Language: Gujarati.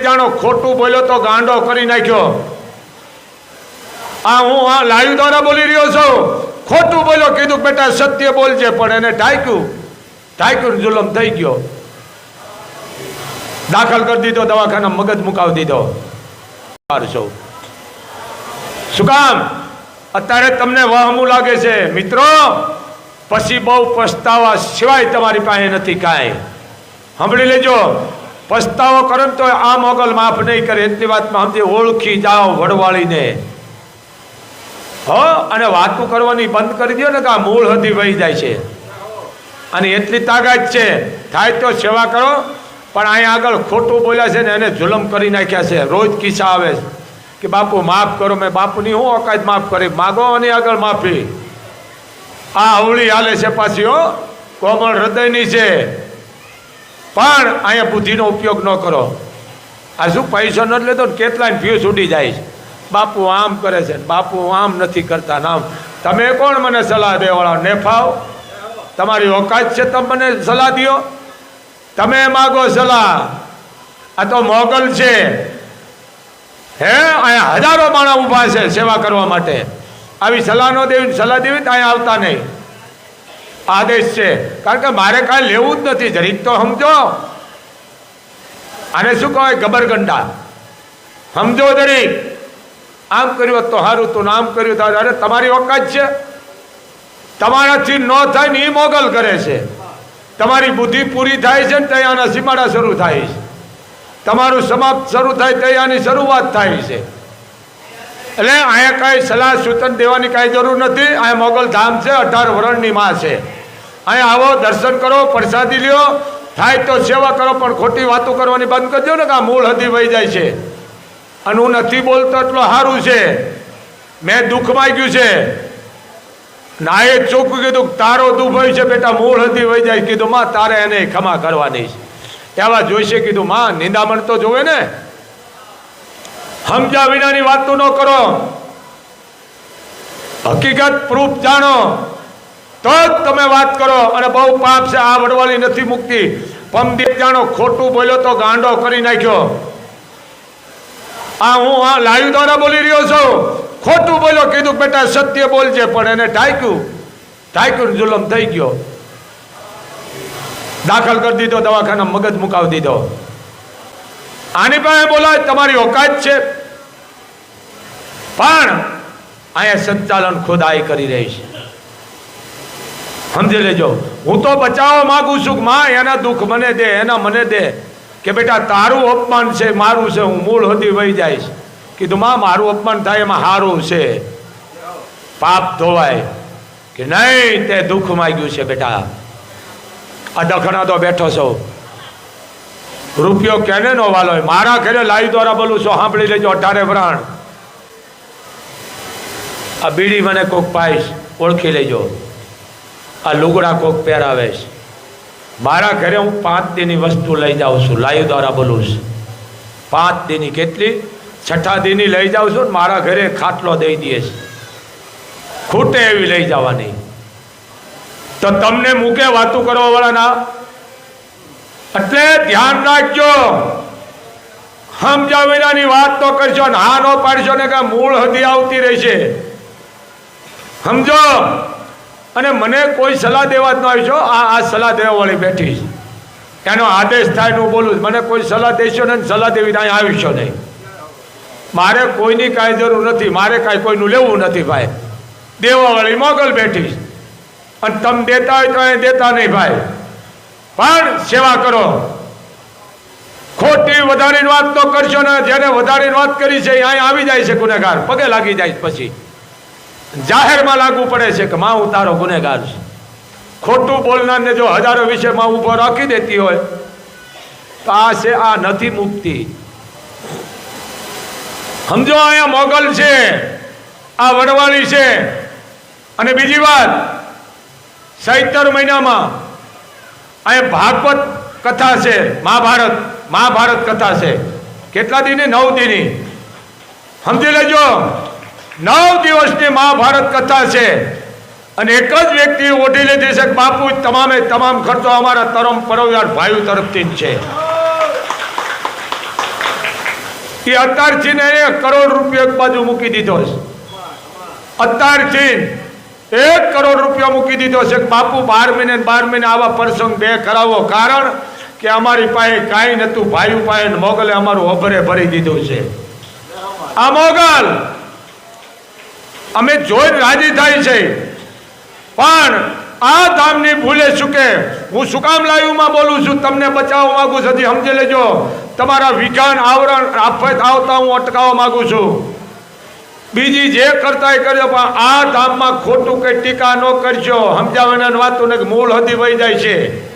જાણો ખોટું બોલ્યો તો ગાંડો કરી નાખ્યો. આ હું આ લાઈવ દ્વારા બોલી રહ્યો છું. ખોટું બોલ્યો, કીધું, બેટા, સત્ય બોલજે. પણ એને ઢાંક્યું. ઢાંક્યું જુલમ થઈ ગયો. દાખલ કરી દીધો દવાખાના મગજ મુકાવી દીધો. શું કામ? અત્યારે તમને વહમું લાગે છે. મિત્રો, પછી બહુ પછતાવા સિવાય તમારી પાસે નથી કાંઈ. સાંભળી લેજો. પછતાવો કરો ને તો આ મોગલ માફ નહીં કરે. એટલી વાતમાં સમજી ઓળખી જાઓ વડવાળીને. હો, અને વાતું કરવાની બંધ કરી દો ને કે આ મૂળ હતી વહી જાય છે. અને એટલી તાકાત છે. થાય તો સેવા કરો, પણ અહીંયા આગળ ખોટું બોલ્યા છે ને એને જુલમ કરી નાખ્યા છે. રોજ કિસ્સા આવે કે બાપુ માફ કરો, મેં બાપુની હું ઓકાત માફ કરી? માગો અને આગળ માફી. આ અવળી હાલે છે પાછી, હો. કોમળ હૃદયની છે. પણ અહીંયા બુદ્ધિનો ઉપયોગ ન કરો. આ શું પૈસો ન લેતો ને કેટલાય ફ્યુઝ ઉડી જાય છે. બાપુ આમ કરે છે બાપુ આમ નથી કરતા નામ તમે કોણ મને સલાહ દેવાળા? નેફાવ? તમારી ઓકાત છે તમે મને સલાહ દ્યો. તમે માગો સલાહ. આ તો મોગલ છે. હે? અહીંયા હજારો માણસ ઊભા છે સેવા કરવા માટે. આવી સલાહ ન દેવી સલાહ દેવી તો અહીંયા આવતા નહીં. આદેશ છે. કારણ કે મારે કાંઈ લેવું જ નથી. જરીક તો સમજો. આને શું કહેવાય? ગબરગંડા. સમજો જરીક. આમ કર્યું તો સારું તું આમ કર્યું તો અરે, તમારી ઓકાત છે. તમારાથી ન થાય ને એ મોગલ કરે છે. તમારી બુદ્ધિ પૂરી થાય છે ને ત્યાં આના સીમાડા શરૂ થાય છે. તમારું સમાપ્ત શરૂ થાય ત્યાં આની શરૂઆત થાય છે. એટલે અહીંયા કાંઈ સલાહ સૂચન દેવાની કાંઈ જરૂર નથી. અહીંયા મોગલ ધામ છે, અઢાર વરણની માં છે. અહીંયા આવો, દર્શન કરો, પ્રસાદી લ્યો. થાય તો સેવા કરો, પણ ખોટી વાતો કરવાની બંધ કરજો ને કે આ મૂળ હદી વહી જાય છે. અને હું નથી બોલતો એટલો સારું છે. મેં દુઃખ માગ્યું છે. નાએ ચોખ્ખું કીધું તારો દુઃખ હોય છે બેટા, મૂળ હતી વહી જાય. કીધું, માં, તારે એને ક્ષમા કરવાની છે. એવા જોઈશે કીધું, માં, નિંદામણ તો જોવે ને. સમજ્યા વિનાની વાતો ન કરો. હકીકત, પ્રૂફ જાણો. તો જ તમે વાત કરો અને બહુ પાપ છે, આ વડવાળી નથી મૂકતી. પમદીપ જાણો, ખોટું બોલ્યો તો ગાંડો કરી નાખ્યો. આ હું આ લાઈવ દ્વારા બોલી રહ્યો છું. ખોટું બોલ્યો, કીધું, બેટા, સત્ય બોલજે, પણ એને ટાંક્યું. ટાંક્યું જુલમ થઈ ગયો. દાખલ કરી દીધો દવાખાના મગજ મુકાવી દીધો. આની પાસે બોલાય, તમારી ઓકાત છે. પણ અહીંયા સંચાલન ખુદાઈ કરી રહી છે. સમજી લેજો. હું તો બચાવવા માંગુ છું કે માં, એના દુઃખ મને દે, એના મને દે. કે બેટા, તારું અપમાન છે, મારું છે, હું મૂળ હતી વહી જઈશ. કીધું, માં, મારું અપમાન થાય, એમાં સારું છે. પાપ ધોવાય. કે નહીં, તે દુઃખ માગ્યું છે, બેટા. આ દખણા તો બેઠો છો. રૂપિયો કેને નો વાલો મારા ઘરે લાવી દ્વારા બોલું છો, સાંભળી લેજો, અઢારે પ્રાણ આ બીડી મને કોક પાઈશ, ઓળખી લેજો. આ લુગડા કોક પહેરાવે છે. મારા ઘરે હું પાંચ દીની વસ્તુ લઈ જાઉં છું, લાઈવ દ્વારા બોલું છું. પાંચ દીની કેટલી? છઠ્ઠા દીની લઈ જાઉં છું ને મારા ઘરે ખાટલો દઈ દે છે ખૂટે એવી લઈ જવાની. તો તમને મૂકે વાતું કરવા વાળાના એટલે ધ્યાન રાખજો. સમજા વિનાની વાત તો કરશો ને હા નો પાડશો ને કે મૂળ હદી આવતી રહેશે. સમજો? અને મને કોઈ સલાહ દેવા જ ન આવશો આ આ સલાહ દેવા વાળી બેઠી છે. એનો આદેશ થાય હું બોલું મને કોઈ સલાહ દેશો ને સલાહ દેવી ત્યાં આવીશો નહીં. મારે કોઈની કાંઈ જરૂર નથી. મારે કાંઈ કોઈનું લેવું નથી ભાઈ. દેવાવાળી મોગલ બેઠી છે. અને તમે દેતા હોય તો એ દેતા નહીં ભાઈ. પણ સેવા કરો. ખોટી વધારીને વાત તો કરશો ને જેને વધારીને વાત કરી છે અહીં આવી જાય છે ગુનેગાર. પગે લાગી જાય પછી. જાહેરમાં લાગુ પડે છે કે માં ઉતારો તારો ગુનેગાર છે. ખોટું બોલનારને જો હજારો વિષયમાં ઊભો રાખી દેતી હોય, તો આ છે, આ નથી મુક્તિ. સમજો, અહીંયા મોગલ છે, આ વડવાળી છે. અને બીજી વાત, સૈતર મહિનામાં અહીંયા ભાગવત કથા છે, મહાભારત મહાભારત કથા છે. કેટલા દિની? નવ દિની. સમજી લેજો. નવ દિવસની મહાભારત કથા છે. અને એક જ વ્યક્તિ ઓઢી લીધી છે બાપુ, તમામે તમામ ખર્ચો અમારા તરમ પરોવાર ભાઈ તરફથી જ છે. એ અત્યારથી એક કરોડ રૂપિયા એક બાજુ મૂકી દીધો છે. અત્યારથી એક કરોડ રૂપિયા મૂકી દીધો છે બાપુ, બાર મહિને બાર મહિને આવા પ્રસંગ બે કરાવો. કારણ કે અમારી પાસે કાંઈ નહોતું. ભાઈ પાસે મોગલે અમારું અભરે ભરી દીધું છે. આ મોગલ અમે જોઈને રાજી થાય છે. પણ આ ધામની ભૂલે ચૂકે હું શું કામ બોલું છું? તમને બચાવવા માંગુ છું. સમજી લેજો. તમારા વિઘાન આવરણ આફત આવતા હું અટકાવવા માંગુ છું. બીજી જે કરતા એ કરજો, પણ આ ધામમાં ખોટું કઈ ટીકા ન કરજો. સમજાવવાના વાતો ને મૂળ હતી વહી જાય છે.